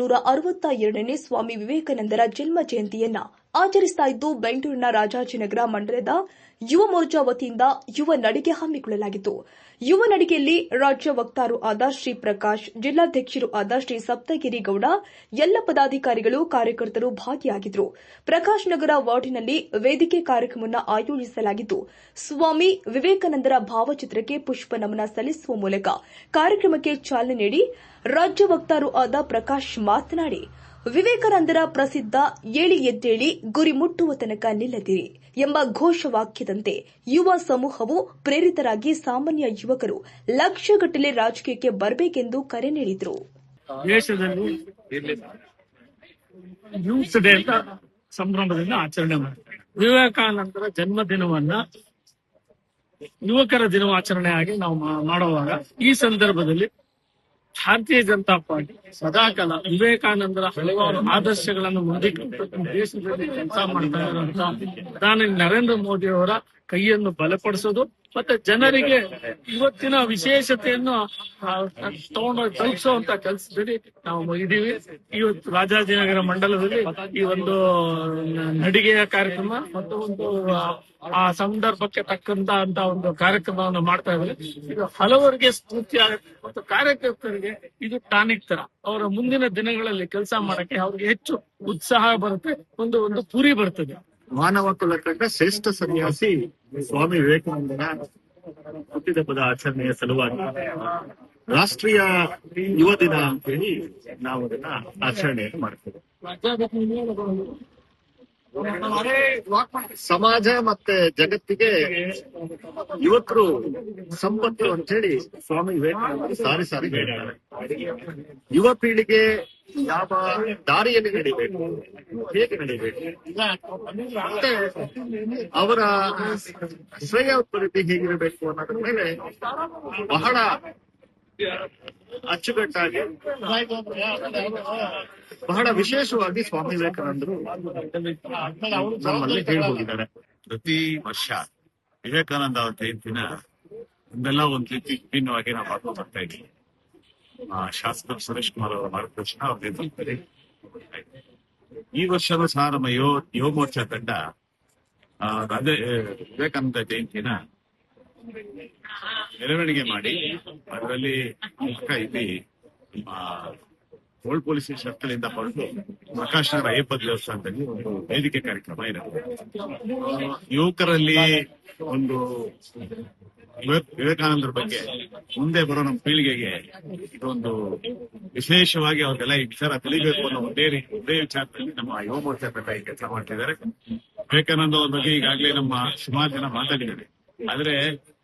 ನೂರ ಅರವತ್ತ ಎರಡನೇ ಸ್ವಾಮಿ ವಿವೇಕಾನಂದರ ಜನ್ಮ ಜಯಂತಿಯನ್ನ ಆಚರಿಸ್ತಾ ಇದ್ದು ಬೆಂಗಳೂರಿನ ರಾಜಾಜಿನಗರ ಮಂಡಲದ ಯುವ ಮೋರ್ಚಾ ವತಿಯಿಂದ ಯುವ ನಡಿಗೆ ಹಮ್ಮಿಕೊಳ್ಳಲಾಗಿತ್ತು. ಯುವ ನಡಿಗೆಯಲ್ಲಿ ರಾಜ್ಯ ವಕ್ತಾರು ಆದ ಶ್ರೀ ಪ್ರಕಾಶ್, ಜಿಲ್ಲಾಧ್ಯಕ್ಷರು ಆದ ಶ್ರೀ ಸಪ್ತಗಿರಿ ಗೌಡ ಎಲ್ಲ ಪದಾಧಿಕಾರಿಗಳು, ಕಾರ್ಯಕರ್ತರು ಭಾಗಿಯಾಗಿದ್ದರು ಪ್ರಕಾಶ್ ನಗರ ವಾರ್ಡಿನಲ್ಲಿ ವೇದಿಕೆ ಕಾರ್ಯಕ್ರಮವನ್ನು ಆಯೋಜಿಸಲಾಗಿದ್ದು ಸ್ವಾಮಿ ವಿವೇಕಾನಂದರ ಭಾವಚಿತ್ರಕ್ಕೆ ಪುಷ್ಪ ನಮನ ಸಲ್ಲಿಸುವ ಮೂಲಕ ಕಾರ್ಯಕ್ರಮಕ್ಕೆ ಚಾಲನೆ ನೀಡಿ ರಾಜ್ಯ ವಕ್ತಾರು ಆದ ಪ್ರಕಾಶ್ ಮಾತನಾಡಿ ವಿವೇಕಾನಂದರ ಪ್ರಸಿದ್ಧ ಏಳಿ ಎದ್ದೇಳಿ ಗುರಿ ಮುಟ್ಟುವ ತನಕ ನಿಲ್ಲದಿರಿ ಎಂಬ ಘೋಷವಾಕ್ಯದಂತೆ ಯುವ ಸಮೂಹವು ಪ್ರೇರಿತರಾಗಿ ಸಾಮಾನ್ಯ ಯುವಕರು ಲಕ್ಷಗಟ್ಟಲೆ ರಾಜಕೀಯಕ್ಕೆ ಬರಬೇಕೆಂದು ಕರೆ ನೀಡಿದರು. ಸಂಭ್ರಮದಿಂದ ಆಚರಣೆ ಮಾಡ್ತಾರೆ. ವಿವೇಕಾನಂದರ ಜನ್ಮದಿನವನ್ನ ಯುವಕರ ದಿನವಾಚರಣೆ ಆಗಿ ನಾವು ಮಾಡುವಾಗ ಈ ಸಂದರ್ಭದಲ್ಲಿ ಭಾರತೀಯ ಜನತಾ ಪಾರ್ಟಿ, ಸದಾಕಾಲ ವಿವೇಕಾನಂದರ ಹಲವಾರು ಆದರ್ಶಗಳನ್ನು ಮುಂದಿಟ್ಟು ದೇಶದಲ್ಲಿ ಕೆಲಸ ಮಾಡ್ತಾ ಇರುವಂತ ಪ್ರಧಾನಿ ನರೇಂದ್ರ ಮೋದಿ ಅವರ ಕೈಯನ್ನು ಬಲಪಡಿಸೋದು ಮತ್ತೆ ಜನರಿಗೆ ಇವತ್ತಿನ ವಿಶೇಷತೆಯನ್ನು ತಗೊಂಡು ತಲುಪಿಸೋ ತಲುಪಿಸುವಂತ ಕೆಲಸದಲ್ಲಿ ನಾವು ಇದೀವಿ ಇವತ್ತು ರಾಜಾಜಿನಗರ ಮಂಡಲದಲ್ಲಿ ಈ ಒಂದು ನಡಿಗೆಯ ಕಾರ್ಯಕ್ರಮ ಮತ್ತು ಒಂದು, ಆ- ಸಂದರ್ಭಕ್ಕೆ ತಕ್ಕಂತ ಅಂತ ಒಂದು ಕಾರ್ಯಕ್ರಮವನ್ನು ಮಾಡ್ತಾ ಇದ್ದಾರೆ. ಇದು ಹಲವರಿಗೆ ಸ್ಫೂರ್ತಿ ಮತ್ತು ಕಾರ್ಯಕರ್ತರಿಗೆ ಇದು ಟಾನಿಕ್ ತರ ಅವರ ಮುಂದಿನ ದಿನಗಳಲ್ಲಿ ಕೆಲಸ ಮಾಡಕ್ಕೆ ಅವ್ರಿಗೆ ಹೆಚ್ಚು ಉತ್ಸಾಹ ಬರುತ್ತೆ, ಒಂದು ಒಂದು ಪುರಿ ಬರ್ತದೆ. ಮಾನವ ಕುಲ ಕಂಡ ಶ್ರೇಷ್ಠ ಸನ್ಯಾಸಿ ಸ್ವಾಮಿ ವಿವೇಕಾನಂದನ ಹುಟ್ಟಿದಬ್ಬದ ಆಚರಣೆಯ ಸಲುವಾಗಿ ರಾಷ್ಟ್ರೀಯ ಯುವ ದಿನ ಅಂತ ಹೇಳಿ ನಾವು ಅದನ್ನ ಆಚರಣೆಯನ್ನು ಮಾಡ್ತೇವೆ. ಸಮಾಜ ಮತ್ತೆ ಜಗತ್ತಿಗೆ ಯುವಕರು ಸಂಪತ್ತು ಅಂತ ಹೇಳಿ ಸ್ವಾಮಿ ವಿವೇಕಾನಂದರು ಸಾರಿ ಸಾರಿ ಹೇಳಿದ್ದಾರೆ ಯುವ ಪೀಳಿಗೆ ಯಾವ ದಾರಿಯಲ್ಲಿ ನಡಿಬೇಕು? ಹೇಗೆ ನಡಿಬೇಕು? ಮತ್ತೆ ಅವರ ಸ್ವಯಂ ಹೇಗಿರಬೇಕು ಅನ್ನೋದ್ರ ಮೇಲೆ ಬಹಳ ಅಚ್ಚುಕಟ್ಟಾಗಿ ಬಹಳ ವಿಶೇಷವಾಗಿ ಸ್ವಾಮಿ ವಿವೇಕಾನಂದರು ನಮ್ಮಲ್ಲಿ ಹೇಳಿ ಹೋಗಿದ್ದಾರೆ. ಪ್ರತಿ ವರ್ಷ ವಿವೇಕಾನಂದ ಅವರ ಜಯಂತಿನ ಒಂದೆಲ್ಲ ಒಂದ್ ರೀತಿ ವಿಭಿನ್ನವಾಗಿ ನಾವು ಮಾಡ್ಕೊಂಡು ಬರ್ತಾ ಇದ್ದೀವಿ. ಶಾಸಕ ಸುರೇಶ್ ಕುಮಾರ್ ಅವರ ಮಾರ್ಗದರ್ಶನ ಅವ್ರ ನೇತೃತ್ವದಲ್ಲಿ ಈ ವರ್ಷದ ಸಹ ನಮ್ಮ ಯುವ ಯುವ ಮೋರ್ಚಾ ತಂಡ ವಿವೇಕಾನಂದ ಜಯಂತಿನ ಮೆರವಣಿಗೆ ಮಾಡಿ, ಅದರಲ್ಲಿ ಇಲ್ಲಿ ಓಲ್ಡ್ ಪೊಲೀಸ್ ಸರ್ಕಲ್ ಇಂದ ಹೊರಟು ಪ್ರಕಾಶ್ ನಗರ ಅಯ್ಯಪ್ಪ ದೇವಸ್ಥಾನದಲ್ಲಿ ಒಂದು ವೇದಿಕೆ ಕಾರ್ಯಕ್ರಮ ಇರುತ್ತೆ ಯುವಕರಲ್ಲಿ ಒಂದು ವಿವೇಕಾನಂದರ ಬಗ್ಗೆ ಮುಂದೆ ಬರೋ ನಮ್ಮ ಪೀಳಿಗೆಗೆ ಇದೊಂದು ವಿಶೇಷವಾಗಿ ಅವ್ರಿಗೆಲ್ಲ ಈ ವಿಚಾರ ತಿಳಿಬೇಕು ಅನ್ನೋ ಒಂದೇ ರೀತಿ ಒಂದೇ ವಿಚಾರದಲ್ಲಿ ನಮ್ಮ ಯುವ ಮೋರ್ಚಾ ಪ್ರಕಾರ ಈ ಕೆಲಸ ಮಾಡ್ತಿದ್ದಾರೆ. ವಿವೇಕಾನಂದ ಅವ್ರ ಬಗ್ಗೆ ಈಗಾಗಲೇ ನಮ್ಮ ಸುಮಾರು ಜನ ಮಾತಾಡಿದ್ದಾರೆ. ಆದ್ರೆ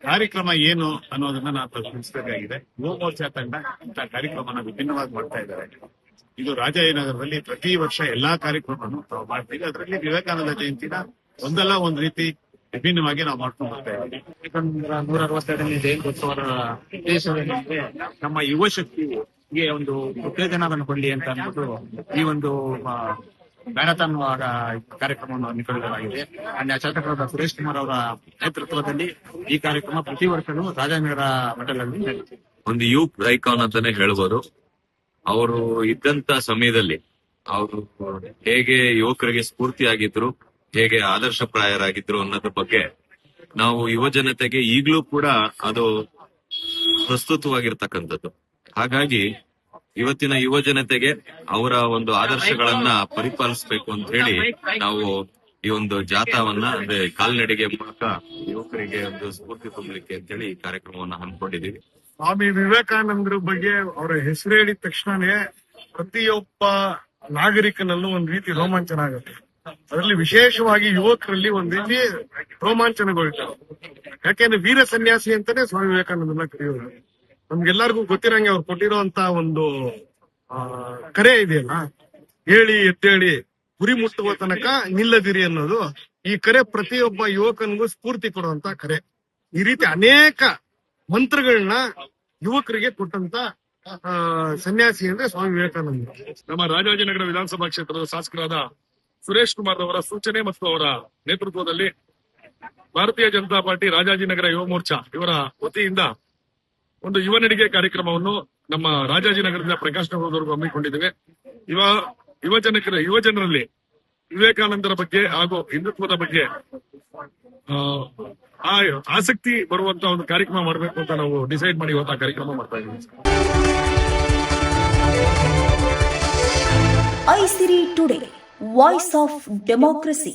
ಕಾರ್ಯಕ್ರಮ ಏನು ಅನ್ನೋದನ್ನ ನಾವು ತಿಳಿಸಬೇಕಾಗಿದೆ ಯುವ ಮೋರ್ಚಾ ತಂಡ ಇಂತಹ ಕಾರ್ಯಕ್ರಮನ ವಿಭಿನ್ನವಾಗಿ ಮಾಡ್ತಾ ಇದ್ದಾರೆ. ಇದು ರಾಜಾಜಿನಗರದಲ್ಲಿ ಪ್ರತಿ ವರ್ಷ ಎಲ್ಲಾ ಕಾರ್ಯಕ್ರಮವನ್ನು ಮಾಡ್ತೀವಿ. ಅದರಲ್ಲಿ ವಿವೇಕಾನಂದ ಜಯಂತಿನ ಒಂದಲ್ಲ ಒಂದ್ ರೀತಿ ವಿಭಿನ್ನವಾಗಿ ನಾವು ಮಾಡ್ಕೊಂಡು ಬರ್ತಾ ಇದ್ದೀವಿ. ನೂರ ನಮ್ಮ ಯುವ ಶಕ್ತಿಗೆ ಒಂದು ಉತ್ತೇಜನವನ್ನು ಕೊಡಲಿ ಅಂತ ಅಂದ್ಬಿಟ್ಟು ಈ ಒಂದು ಮ್ಯಾರಥಾನ್ ಕಾರ್ಯಕ್ರಮವನ್ನು ಹಮ್ಮಿಕೊಳ್ಳಲಾಗಿದೆ. ಅನ್ಯ ಶಾಸಕರಾದ ಸುರೇಶ್ ಕುಮಾರ್ ಅವರ ನೇತೃತ್ವದಲ್ಲಿ ಈ ಕಾರ್ಯಕ್ರಮ ಪ್ರತಿ ವರ್ಷವೂ ರಾಜಾನಗರ ನಡೆಯುತ್ತೆ ಒಂದು ಯೂತ್ ಐಕಾನ್ ಅಂತಾನೆ ಹೇಳ್ಬೋದು. ಅವರು ಇದ್ದಂತ ಸಮಯದಲ್ಲಿ ಅವರು ಹೇಗೆ ಯುವಕರಿಗೆ ಸ್ಫೂರ್ತಿಯಾಗಿದ್ರು ಹೇಗೆ ಆದರ್ಶಪ್ರಾಯರಾಗಿದ್ರು ಅನ್ನೋದ್ರ ಬಗ್ಗೆ ನಾವು ಯುವ ಜನತೆಗೆ ಈಗಲೂ ಕೂಡ ಅದು ಪ್ರಸ್ತುತವಾಗಿರ್ತಕ್ಕಂಥದ್ದು. ಹಾಗಾಗಿ ಇವತ್ತಿನ ಯುವ ಜನತೆಗೆ ಅವರ ಒಂದು ಆದರ್ಶಗಳನ್ನ ಪರಿಪಾಲಿಸಬೇಕು ಅಂತ ಹೇಳಿ ನಾವು ಈ ಒಂದು ಜಾಥಾವನ್ನ, ಅಂದ್ರೆ ಕಾಲ್ನಡಿಗೆ ಮೂಲಕ ಯುವಕರಿಗೆ ಒಂದು ಸ್ಫೂರ್ತಿ ತುಂಬಲಿಕ್ಕೆ ಅಂತ ಹೇಳಿ ಈ ಕಾರ್ಯಕ್ರಮವನ್ನ ಹಮ್ಮಿಕೊಂಡಿದ್ದೀವಿ. ಸ್ವಾಮಿ ವಿವೇಕಾನಂದರ ಬಗ್ಗೆ ಅವರ ಹೆಸರು ಹೇಳಿದ ತಕ್ಷಣನೇ ಪ್ರತಿಯೊಬ್ಬ ನಾಗರಿಕನಲ್ಲೂ ಒಂದ್ ರೀತಿ ರೋಮಾಂಚನ ಆಗುತ್ತೆ. ಅದರಲ್ಲಿ ವಿಶೇಷವಾಗಿ ಯುವಕರಲ್ಲಿ ಒಂದ್ ರೀತಿ ರೋಮಾಂಚನಗೊಳ್ತಾರೆ ಯಾಕೆಂದ್ರೆ ವೀರ ಸನ್ಯಾಸಿ ಅಂತಾನೆ ಸ್ವಾಮಿ ವಿವೇಕಾನಂದನ ಕರೆಯೋದು ನಮ್ಗೆಲ್ಲರಿಗೂ ಗೊತ್ತಿರಂಗೆ ಅವ್ರು ಕೊಟ್ಟಿರುವಂತ ಒಂದು ಆ, ಕರೆ ಇದೆಯಲ್ಲ? ಹೇಳಿ ಎದ್ದೇಳಿ ಗುರಿ ಮುಟ್ಟುವ ತನಕ ನಿಲ್ಲದಿರಿ ಅನ್ನೋದು ಈ ಕರೆ ಪ್ರತಿಯೊಬ್ಬ ಯುವಕನಿಗೂ ಸ್ಫೂರ್ತಿ ಕೊಡುವಂತ ಕರೆ. ಈ ರೀತಿ ಅನೇಕ ಮಂತ್ರಗಳನ್ನ ಯುವಕರಿಗೆ ಕೊಟ್ಟಂತ ಸನ್ಯಾಸಿ ಅಂದ್ರೆ ಸ್ವಾಮಿ ವಿವೇಕಾನಂದ. ನಮ್ಮ ರಾಜಾಜಿನಗರ ವಿಧಾನಸಭಾ ಕ್ಷೇತ್ರದ ಶಾಸಕರಾದ ಸುರೇಶ್ ಕುಮಾರ್ ಅವರ ಸೂಚನೆ ಮತ್ತು ಅವರ ನೇತೃತ್ವದಲ್ಲಿ ಭಾರತೀಯ ಜನತಾ ಪಾರ್ಟಿ ರಾಜಾಜಿನಗರ ಯುವ ಮೋರ್ಚಾ ಇವರ ವತಿಯಿಂದ ಒಂದು ಯುವ ನಡಿಗೆ ಕಾರ್ಯಕ್ರಮವನ್ನು ನಮ್ಮ ರಾಜಾಜಿನಗರದಿಂದ ಪ್ರಕಾಶ್ ನಗರದವರೆಗೂ ಹಮ್ಮಿಕೊಂಡಿದ್ದೇವೆ. ಯುವ ಯುವಜನಕರ ಯುವಜನರಲ್ಲಿ ವಿವೇಕಾನಂದರ ಬಗ್ಗೆ ಹಾಗೂ ಹಿಂದುತ್ವದ ಬಗ್ಗೆ ಆ, ಆಸಕ್ತಿ ಬರುವಂತ ಒಂದು ಕಾರ್ಯಕ್ರಮ ಮಾಡಬೇಕು ಅಂತ ನಾವು ಡಿಸೈಡ್ ಮಾಡಿ ಇವತ್ತು ಕಾರ್ಯಕ್ರಮ ಮಾಡ್ತಾ ಇದ್ದೀವಿ. Aisiri today. Voice of Democracy.